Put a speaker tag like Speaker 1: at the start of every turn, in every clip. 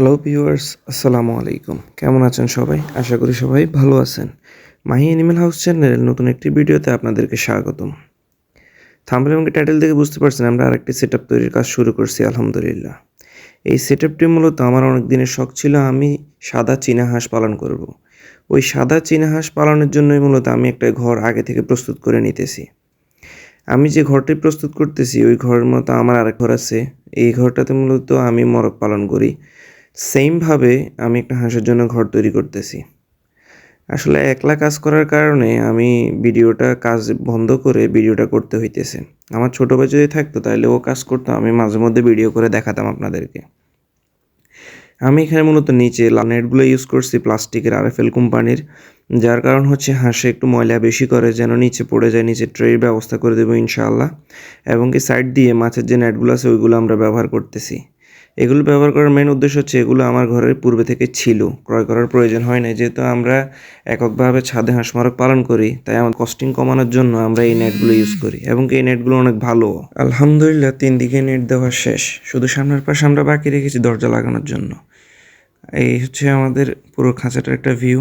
Speaker 1: Hello viewers আসসালামু আলাইকুম কেমন আছেন সবাই? আশা করি সবাই ভালো আছেন। মাহি অ্যানিমেল হাউস চ্যানেলের নতুন একটি ভিডিওতে আপনাদেরকে স্বাগতম। থাম্বনেল এবং টাইটেল দেখে বুঝতে পারছেন, আমরা আরেকটি সেট তৈরির কাজ শুরু করছি, আলহামদুলিল্লাহ। এই সেট মূলত আমার অনেক দিনের শখ ছিল, আমি সাদা চীনা হাঁস পালন করব। ওই সাদা চীনা হাঁস পালনের জন্যই মূলত আমি একটা ঘর আগে থেকে প্রস্তুত করে নিতেছি। আমি যে ঘরটি প্রস্তুত করতেছি, ওই ঘরের মতো আমার আরেক ঘর আছে। এই ঘরটাতে মূলত আমি মরক পালন করি। সেমভাবে আমি একটা হাঁসের জন্য ঘর তৈরি করতেছি। আসলে একলা কাজ করার কারণে আমি ভিডিওটা কাজ বন্ধ করে ভিডিওটা করতে হইতেছে। আমার ছোটো ভাই যদি থাকতো তাহলে ও কাজ করতো, আমি মাঝে মধ্যে ভিডিও করে দেখাতাম আপনাদেরকে। আমি এখানে মূলত নিচে নেটগুলো ইউজ করছি প্লাস্টিকের আর এফ এল কোম্পানির, যার কারণ হচ্ছে হাঁসে একটু ময়লা বেশি করে, যেন নিচে পড়ে যায়, নিচে ট্রের ব্যবস্থা করে দেবো ইনশাআল্লাহ। এবং কি সাইড দিয়ে মাছের যে নেটগুলো আছে ওইগুলো আমরা ব্যবহার করতেছি। এগুলো ব্যবহার করার মেন উদ্দেশ্য হচ্ছে এগুলো আমার ঘরের পূর্বে থেকে ছিল। ক্রয় করার প্রয়োজন হয় না যেহেতু আমরা এককভাবে ছাদে হাঁস মারক পালন করি, তাই আমার কস্টিং কমানোর জন্য আমরা এই নেটগুলো ইউজ করি এবং এই নেটগুলো অনেক ভালো। আলহামদুলিল্লাহ, তিন দিকে নেট দেওয়া শেষ। শুধু সামনের পাশে আমরা বাকি রেখেছি দরজা লাগানোর জন্য। এই হচ্ছে আমাদের পুরো খাঁচাটার একটা ভিউ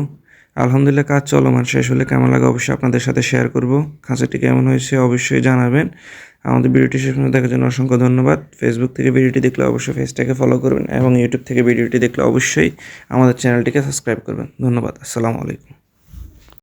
Speaker 1: আলহামদুলিল্লাহ, কাজ চলমান, শেষ হলে কেমন লাগে অবশ্যই আপনাদের সাথে শেয়ার করব। খাঁচাটি কেমন হয়েছে অবশ্যই জানাবেন। আমাদের ভিডিওটি শেষ পর্যন্ত দেখার জন্য অসংখ্য ধন্যবাদ। ফেসবুক থেকে ভিডিওটি দেখলে অবশ্যই ফেসটাকে ফলো করবেন এবং ইউটিউব থেকে ভিডিওটি দেখলে অবশ্যই আমাদের চ্যানেলটিকে সাবস্ক্রাইব করবেন। ধন্যবাদ, আসসালামু আলাইকুম।